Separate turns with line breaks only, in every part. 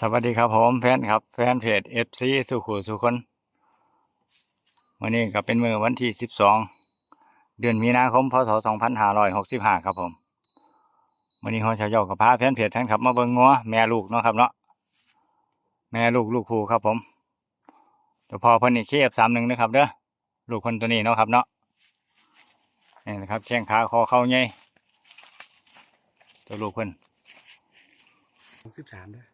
สวัสดีครับผมแฟนครับ แฟนเพจเอฟซีสุขุสุคนวันนี้ก็เป็นมือวันที่สิบสองเดือนมีนาคมพศสองพันห้าร้อยหกสิบห้าครับผมวันนี้ฮอชาวเจ้ากับพาแฟนเพจแฟนครับมาเบิ่งงัวแม่ลูกเนาะครับเนาะแม่ลูกลูกครูครับผมเดี๋ยวพอพิ่นนี่เคฟสามหนึ่งนะครับเด้อลูกคนตัวนี้เนาะครับเนาะนี่นะครับแข้งขาคอเข่าใหญ่ตัวลูกเพิ่น
หกสิบสามเด้วย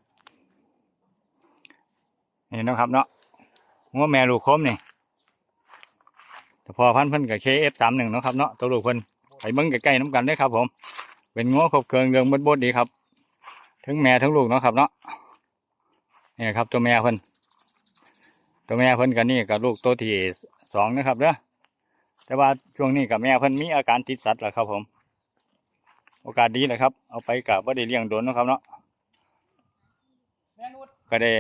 นี่นะครับเนาะงัวแม่ลูกคมนี่แต่พอพันเพิ่นกับเคเอฟสามหนึ่งนะครับเนาะตัวลูกเพิ่นไปเบิ้งใกล้ๆน้ำกันได้ครับผม เป็นงัวครบเคืองเรืองบดบดๆดีครับทั้งแม่ทั้งลูกเนาะครับเนาะนี่ครับตัวแม่เพิ่นตัวแม่เพิ่นกันนี่กับลูกตัวที่สองนะครับเด้อแต่ว่าช่วงนี้กับแม่เพิ่นมีอาการติดสัตว์แหละครับผม โอกาสดีเลยครับ เอาไปกับว่าได้เลี้ยงโดนนะครับเนาะก็ได้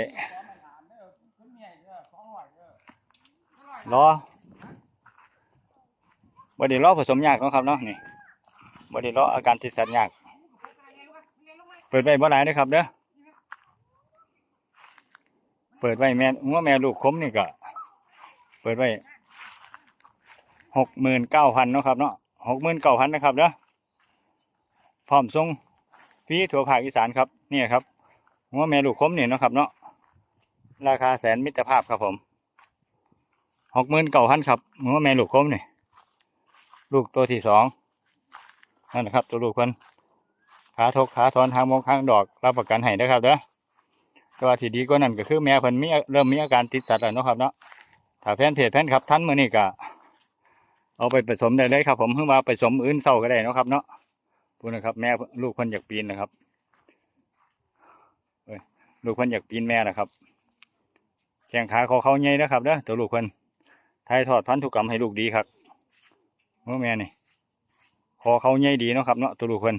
รอบ่ได้รอผสมยากนะครับเนาะนี่บ่ได้รออาการติดสัตว์ยาก เปิดไว้บ่หลายเด้อครับเด้อเปิดไว้แม่งัวแม่ลูกคมนี่ก็ เปิดไว้หกหมื่นเก้าพันนะครับเนาะหกหมื่นเก้าพันนะครับเด้อพร้อมส่งฟรีทั่วภาคอีสานครับนี่ครับงัวแม่ลูกคมนี่นะครับเนาะราคาแสนมิตรภาพครับผม หกหมื่นเก้าพันครับมึงว่าแม่ลูกคมนี่ลูกตัวที่สองนั่นนะครับ ตัวลูกเพิ่นขาทกขาทอนทางมงทางดอกรับประกันให้นะครับเด้อแต่ว่าที่ดีกว่านั้นก็คือแม่เพิ่นมีเริ่มมีอาการติดสัตว์แล้วนะครับเนาะถ้าแพนเพจแพนครับท่านมือนี่ก็เอาไปผสมได้เลยครับ ผมเพิ่งมาผสมอื่นเศร้าก็ได้นะครับ เนาะพูดนะครับ แม่ลูกเพิ่นอยากปีนนะครับลูกเพิ่นอยากปีนแม่นะครับแข้งขาเขาเขาใหญ่นะครับเด้อตัวลูกเพิ่น ไทยทอดพันธุกรรมให้ลูกดีครับเมื่อแม่นี่คอเขาใหญ่ดีเนาะครับเนาะตัวลูกเพิ่น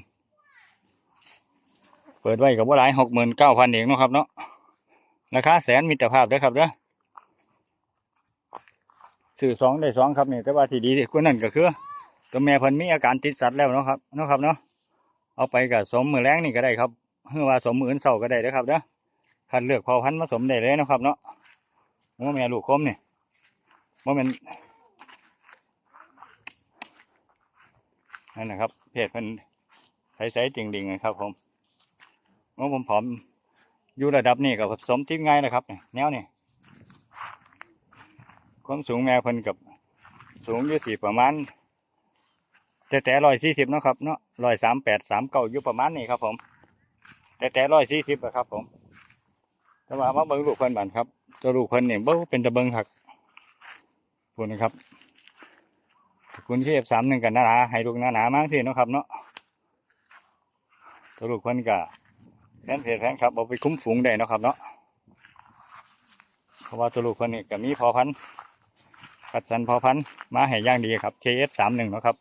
เปิดไว้กับว่าหลายหกหมื่นเก้าพันเองเนาะครับเนาะราคาแสนมิตรภาพด้อครับเด้อซื้อสองได้สองครับนี่แต่ว่าที่ดีกว่านั้นก็คือตัวแม่เพิ่นมีอาการติดสัตว์แล้วเนาะครับเนาะครับเนาะเอาไปกับสมมือแรงนี่ก็ได้ครับเพื่อว่าสมมืออื่นเสาก็ได้เด้อครับเด้อคัดเลือกพอพันธุ์มาสมได้เลยนะครับเนาะว่าแม่ลูกคมเนี่ ว่ามันนั่นนะครับ เพจมันใสๆจริงๆนะครับ ผมว่าผมผอมอยู่ระดับนี้กับผสมทิพย์ง่ายนะครับนี่แนวนี่ความสูงแม่เพิ่นกับสูงยู่สี่ประมาณ แต่แต่ร้อยสี่สิบนะครับเนาะร้อยสามแปดสามเก้าอยู่ประมาณนี้ครับ ผม แต่แต่ร้อยสี่สิบนะครับ ผมแต่ว่ามาเบิ่งลูกเพิ่นบันครับตัวลูกเพิ่นเนี่ยเบิ่งเป็นตะเบิงหัก พูดนะครับคุณเทพสามหนึ่งกันหนาๆให้ลูกหนาหนามากที่นาะครับ เนาะตัวลูกคนกะแฟนเพจแฟนครับเอาไปคุ้มฝูงได้เนาะครับ เนาะเพราะว่าตัวลูกคนนี้ก็มีพอพันกัดสันพอพันมาให้ย่างดีครับ KF สามหนึ่งเนาะครับ